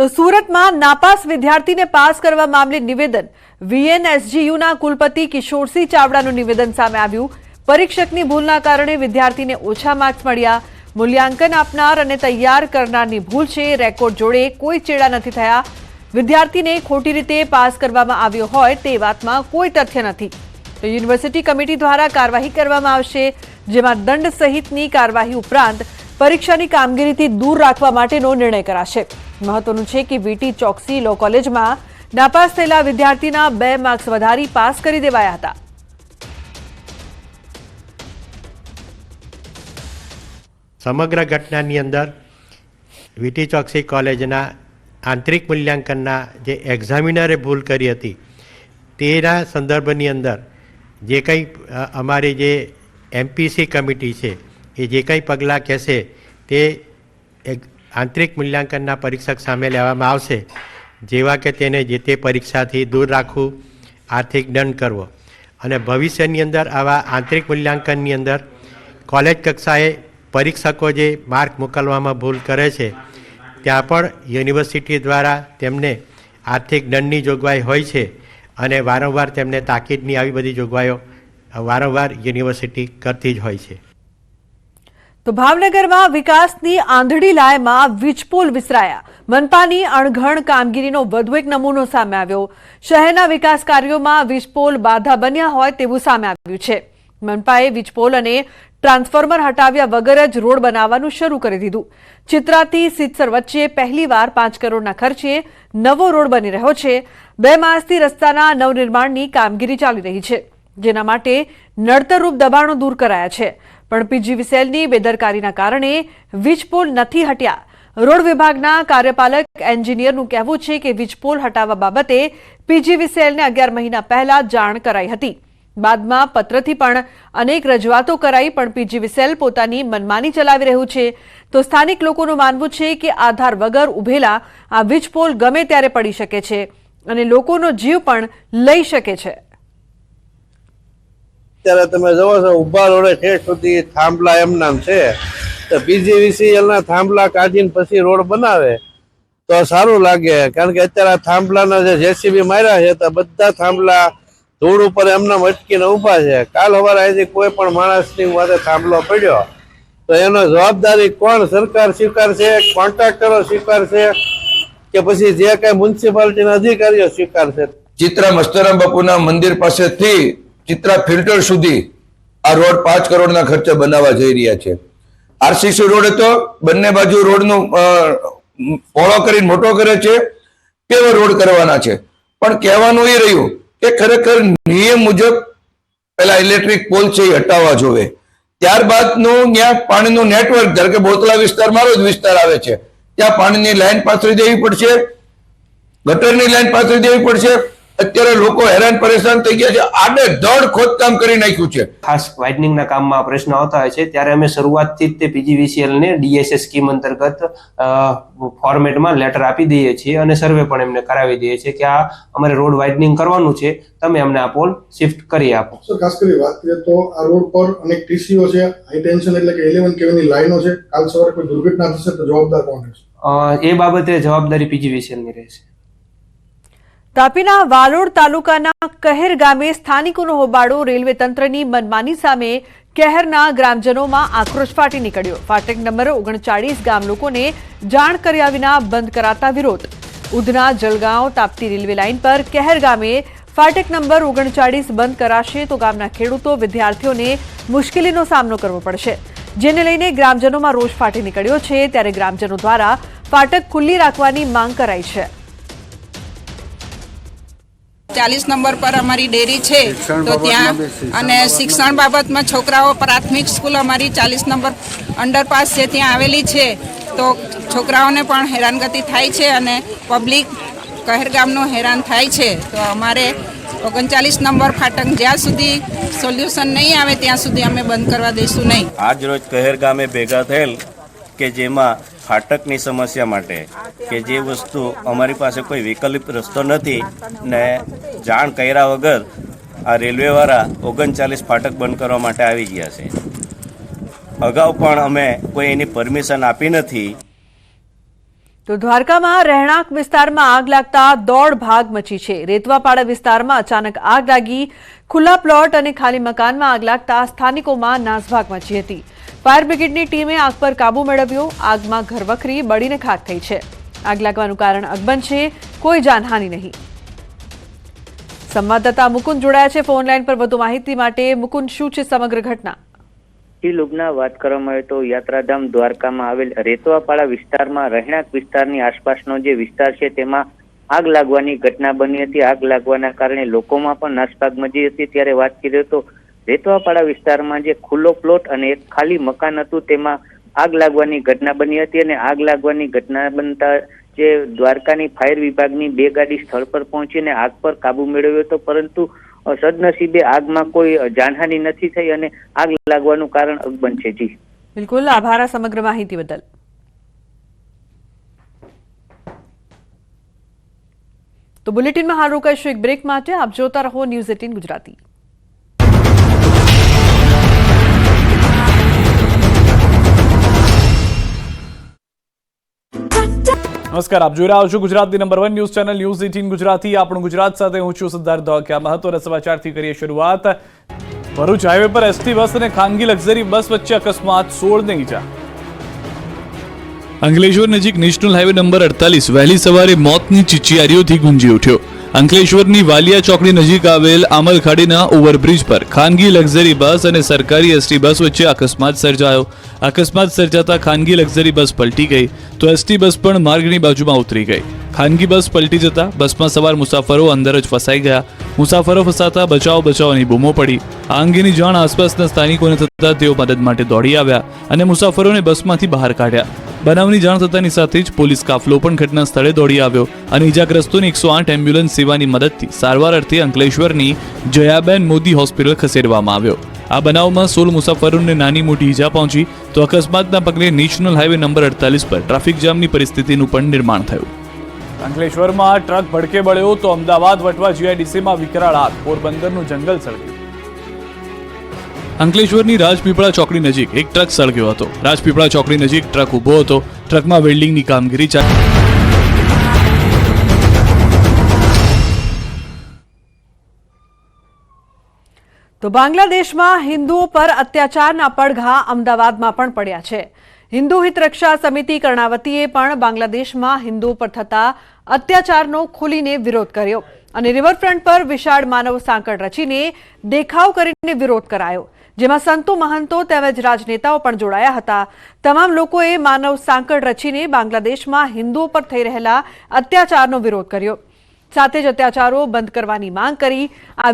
તો સુરતમાં નાપાસ વિદ્યાર્થીને પાસ કરવા મામલે નિવેદન. વીએનએસજીયુના કુલપતિ કિશોરસિંહ ચાવડાનું નિવેદન સામે આવ્યું. પરીક્ષકની ભૂલના કારણે વિદ્યાર્થીને ઓછા માર્ક્સ મળ્યા. મૂલ્યાંકન આપનાર અને તૈયાર કરનારની ભૂલ છે. રેકોર્ડ જોડે કોઈ ચેડા નથી થયા. વિદ્યાર્થીને ખોટી રીતે પાસ કરવામાં આવ્યો હોય તે વાતમાં કોઈ તથ્ય નથી. તો યુનિવર્સિટી કમિટી દ્વારા કાર્યવાહી કરવામાં આવશે, જેમાં દંડ સહિતની કાર્યવાહી ઉપરાંત પરીક્ષાની કામગીરીથી દૂર રાખવા માટેનો નિર્ણય કરાશે. મહત્વનું છે કે વીટી ચોકસી લો કોલેજમાં નાપાસ થયેલા વિદ્યાર્થીના બે માર્ક્સ વધારી પાસ કરી દેવાયા હતા. સમગ્ર ઘટનાની અંદર વીટી ચોકસી કોલેજના આંતરિક મૂલ્યાંકનના જે એક્ઝામિનરે ભૂલ કરી હતી, તેના સંદર્ભની અંદર જે કંઈ અમારી જે એમપીસી કમિટી છે, એ જે કંઈ પગલાં કહેશે તે આંતરિક મૂલ્યાંકનના પરીક્ષક સામે લેવામાં આવશે. જેવા કે તેને જે તે પરીક્ષાથી દૂર રાખવું, આર્થિક દંડ કરવો. અને ભવિષ્યની અંદર આવા આંતરિક મૂલ્યાંકનની અંદર કોલેજ કક્ષાએ પરીક્ષકો જે માર્ક મોકલવામાં ભૂલ કરે છે, ત્યાં પણ યુનિવર્સિટી દ્વારા તેમને આર્થિક દંડની જોગવાઈ હોય છે અને વારંવાર તેમને તાકીદની આવી બધી જોગવાઈઓ વારંવાર યુનિવર્સિટી કરતી જ હોય છે. તો ભાવનગરમાં વિકાસની આંધળી લાયમાં વીજપોલ વિસરાયા. મનપાની અણઘણ કામગીરીનો વધુ એક નમૂનો સામે આવ્યો. શહેરના વિકાસ કાર્યોમાં વીજપોલ બાધા બન્યા હોય તેવું સામે આવ્યું છે. મનપાએ વીજપોલ અને ટ્રાન્સફોર્મર હટાવ્યા વગર જ રોડ બનાવવાનું શરૂ કરી દીધું. ચિત્રાથી સિત્સર વચ્ચે પહેલીવાર પાંચ કરોડના ખર્ચે નવો રોડ બની રહ્યો છે. બે માસથી રસ્તાના નવનિર્માણની કામગીરી ચાલી રહી છે, જેના માટે નડતરરૂપ દબાણો દૂર કરાયા છે. પણ પીજીવીસીએલની બેદરકારીના કારણે વીજપોલ નથી હટ્યા. રોડ વિભાગના કાર્યપાલક એન્જિનિયરનું કહેવું છે કે વીજપોલ હટાવવા બાબતે પીજીવીસીએલને અગિયાર મહિના પહેલા જાણ કરાઈ હતી. બાદમાં પત્રથી પણ અનેક રજૂઆતો કરાઈ, પણ પીજીવીસીએલ પોતાની મનમાની ચલાવી રહ્યું છે. તો સ્થાનિક લોકોનું માનવું છે કે આધાર વગર ઉભેલા આ વીજપોલ ગમે ત્યારે પડી શકે છે અને લોકોનો જીવ પણ લઈ શકે છે. અત્યારે તમે જોવો છો, ઊભા રોડે ઠેઠ સુધી થાંભલા એમ નામ છે. તો બીજીવીસીએલના થાંભલા કાઢીને પછી રોડ બનાવે. તો સારું લાગે, કારણ કે અત્યારે થાંભલાના જે જેસીબી માર્યા છે, તો બધા થાંભલા ધૂળ ઉપર એમનામ અટકીને ઊભા છે. કાલ સવારે અહીંથી કોઈ પણ માણસની માથે થાંભલો પડ્યો. તો એનો જવાબદારી કોણ? સરકાર સ્વીકારશે, કોન્ટ્રાક્ટરો સ્વીકારશે, કે પછી જે કઈ મ્યુનિસિપાલિટીના અધિકારીઓ સ્વીકારશે? ચિત્રા મસ્તરામ બાપુના મંદિર પાસેથી ચિત્રા ફિલ્ટર સુધી આ રોડ પાંચ કરોડના ખર્ચે બનાવવા જઈ રહ્યા છે. આરસીસી રોડ હતો, બંને બાજુ રોડનું પહોળો કરીને મોટો કરે છે, કેવો રોડ કરવાના છે. પણ કહેવાનું એ રહ્યું કે ખરેખર નિયમ મુજબ પેલા ઇલેક્ટ્રિક પોલ છે એ હટાવવા જોવે. ત્યારબાદનું ત્યાં પાણીનું નેટવર્ક, ધારો કે બોતલા વિસ્તાર મારો જ વિસ્તાર આવે છે. ત્યાં પાણીની લાઈન પાથરી દેવી પડશે, ગટરની લાઈન પાથરી દેવી પડશે અત્યારે લોકો હેરાન પરેશાન થઈ ગયા છે. આડે ધડ ખોદકામ કરી નાખ્યું છે. ખાસ વાઇડનિંગના કામમાં પ્રશ્ન આવતા હોય છે. ત્યારે અમે શરૂઆતથી જ તે પીજીવીસીએલ ને ડીએસએસ સ્કીમ અંતર્ગત ફોર્મેટમાં લેટર આપી દઈએ છીએ અને સર્વે પણ એમને કરાવી દઈએ છીએ કે આ અમારે રોડ વાઇડનિંગ કરવાનું છે. તમે અમને આ પોલ શિફ્ટ કરી આપો. સર ખાસ કરી વાત કરીએ તો આ રોડ પર અનેક ટીસીઓ છે. હાઈ ટેન્શન એટલે કે ઇલેવન કેવીની લાઈનો છે. કાલ સવારે કોઈ દુર્ઘટના થશે તો જવાબદાર કોણ રહેશે? એ બાબતે જવાબદારી પીજીવીસીએલની રહેશે. તાપીના વાલોડ તાલુકાના કહેર ગામે સ્થાનિકોનો હોબાળો રેલવે તંત્રની મનમાની સામે કહેરના ગ્રામજનોમાં આક્રોશ ફાટી નીકળ્યો. ફાટક નંબર ઓગણચાળીસ ગામ લોકોને જાણ કર્યા વિના બંધ કરાતા વિરોધ. ઉધના જલગાંવ તાપતી રેલવે લાઇન પર કહેર ગામે ફાટક નંબર ઓગણચાળીસ બંધ કરાશે તો ગામના ખેડૂતો વિદ્યાર્થીઓને મુશ્કેલીનો સામનો કરવો પડશે. જેને લઈને ગ્રામજનોમાં રોષ ફાટી નીકળ્યો છે ત્યારે ગ્રામજનો દ્વારા ફાટક ખુલ્લી રાખવાની માંગ કરાઈ છે. ચાલીસ નંબર પર અમારી ડેરી છે તો ત્યાં અને શિક્ષણ બાબતમાં છોકરાઓ પ્રાથમિક સ્કૂલ અમારી ચાલીસ નંબર અંડરપાસ છે ત્યાં આવેલી છે તો છોકરાઓને પણ હેરાનગતિ થાય છે અને પબ્લિક કહેરગામનું હેરાન થાય છે. તો અમારે ઓગણચાલીસ નંબર ફાટક જ્યાં સુધી સોલ્યુશન નહીં આવે ત્યાં સુધી અમે બંધ કરવા દઈશું નહીં. આજ રોજ કહેરગામે ભેગા થયેલ કે જેમાં ફાટકની સમસ્યા માટે કે જે વસ્તુ અમારી પાસે કોઈ વિકલ્પ રસ્તો નથી ને જાણ કર્યા વગર આ રેલવેવાળા ઓગણચાલીસ ફાટક બંધ કરવા માટે આવી ગયા છે. અગાઉ પણ અમે કોઈ એની પરમિશન આપી નથી. તો દ્વારકામાં રહેણાંક વિસ્તારમાં આગ લાગતા દોડ ભાગ મચી છે. રેતવાપાડા વિસ્તારમાં અચાનક આગ લાગી. ખુલ્લા પ્લોટ અને ખાલી મકાનમાં આગ લાગતા સ્થાનિકોમાં નાસભાગ મચી હતી. ફાયર બ્રિગેડની ટીમે આગ પર કાબુ મેળવ્યો. આગમાં ઘરવખરી બળીને ખાક થઈ છે. આગ લાગવાનું કારણ અકબંધ છે. કોઈ જાનહાનિ નહીં. સંવાદદાતા મુકુંદ જોડાયા છે. ફોન લાઈન પર વધુ માહિતી માટે મુકુંદ, શું છે સમગ્ર ઘટના? જી લુબના વાત કરવામાં આવે તો યાત્રાધામ દ્વારકામાં આવેલ રેતવાપાડા વિસ્તારમાં રહેણાંક વિસ્તારની આસપાસનો જે વિસ્તાર છે, તેમાં આગ લાગવાની ઘટના બની હતી. આગ લાગવાના કારણે લોકોમાં પણ નાસભાગ મચી હતી. ત્યારે વાત કરીએ તો રેતવાપાડા વિસ્તારમાં જે ખુલ્લો પ્લોટ અને એક ખાલી મકાન હતું, તેમાં આગ લાગવાની ઘટના બની હતી અને આગ લાગવાની ઘટના બનતા જે દ્વારકાની ફાયર વિભાગની બે ગાડી સ્થળ પર પહોંચીને આગ પર કાબુ મેળવ્યો હતો, પરંતુ સદનસીબે આગમાં કોઈ જાનહાનિ નથી થઈ અને આગ લાગવાનું કારણ અગબન છે. જી. બિલકુલ. આભાર સમગ્ર માહિતી બદલ. તો બુલેટિનમાં હાલ રોકાઈશું એક બ્રેક માટે. આપ જોતા રહો ન્યૂઝ એટીન ગુજરાતી. નમસ્કાર, આપ જોઈ રહ્યા છો ગુજરાતની number one news channel, news eighteen Gujarati. આપણું ગુજરાત સાથે હું છું સિદ્ધાર્થ ધોકિયા મહત્વના સમાચારથી કરીએ શરૂઆત. ભરૂચ હાઈવે પર એસટી બસ અને ખાનગી લક્ઝરી બસ વચ્ચે અકસ્માત, સોળને ઈજા. અંકલેશ્વર નજીક નેશનલ હાઈવે નંબર અડતાલીસ. વહેલી સવારે મોતની ચિચિયારીઓથી ગુંજી ઉઠ્યો. અંકલેશ્વરની વાલિયા ચોકડી નજીક આવેલ આમલખાડીના ઓવરબ્રિજ પર ખાનગી લક્ઝરી બસ અને સરકારી એસટી બસ વચ્ચે અકસ્માત સર્જાયો. અકસ્માત સર્જાતા ખાનગી લક્ઝરી બસ પલટી ગઈ, તો એસટી બસ પણ માર્ગની બાજુમાં ઉતરી ગઈ. ખાનગી બસ પલટી જતા બસમાં સવાર મુસાફરો અંદર જ ફસાઈ ગયા. મુસાફરો ફસાતા બચાવ બચાવની બૂમો પડી. આ અંગેની જાણ આસપાસના સ્થાનિકોને થતા તેઓ મદદ માટે દોડી આવ્યા અને મુસાફરોને બસમાંથી બહાર કાઢ્યા. બનાવની જાણ થતાની સાથે જ પોલીસ કાફલો પણ ઘટના સ્થળે દોડી આવ્યો અને ઇજાગ્રસ્તોને એકસો આઠ એમ્બ્યુલન્સ સેવાની મદદથી સારવાર અર્થે અંકલેશ્વરની જયાબેન મોદી હોસ્પિટલ ખસેડવામાં આવ્યો. આ બનાવમાં સોળ મુસાફરોને નાની મોટી ઈજા પહોંચી તો અકસ્માતના પગલે નેશનલ હાઈવે નંબર અડતાલીસ પર ટ્રાફિક જામની પરિસ્થિતિનું પણ નિર્માણ થયું. અંકલેશ્વરમાં ટ્રક ભડકે બળ્યો તો અમદાવાદ વટવા જીઆઈડીસીમાં વિકરાળ આગ, પોરબંદરનું જંગલ સળગ્યું અંકલેશ્વરની રાજપીપળા ચોકડી નજીક એક ટ્રક સળગ્યો હતો. રાજપીપળા ચોકડી નજીક ટ્રક ઊભો હતો. ટ્રકમાં વેલ્ડિંગની કામગીરી ચાલી તો બાંગ્લાદેશમાં હિન્દુઓ પર અત્યાચારના પડઘા અમદાવાદમાં પણ પડ્યા છે. હિન્દુ હિત રક્ષા સમિતિ કર્ણાવતીએ પણ બાંગ્લાદેશમાં હિન્દુઓ પર થતા અત્યાચારનો ખુલીને વિરોધ કર્યો અને રિવરફ્રન્ટ પર વિશાળ માનવ સાંકળ રચીને દેખાવ કરીને વિરોધ કરાયો. જેમાં સંતો મહંતો તેમજ રાજનેતાઓ પણ જોડાયા હતા. તમામ લોકોએ માનવ સાંકળ રચીને બાંગ્લાદેશમાં હિન્દુઓ પર થઈ રહેલા અત્યાચારનો વિરોધ કર્યો. સાથે જ અત્યાચારો બંધ કરવાની માંગ કરી. આ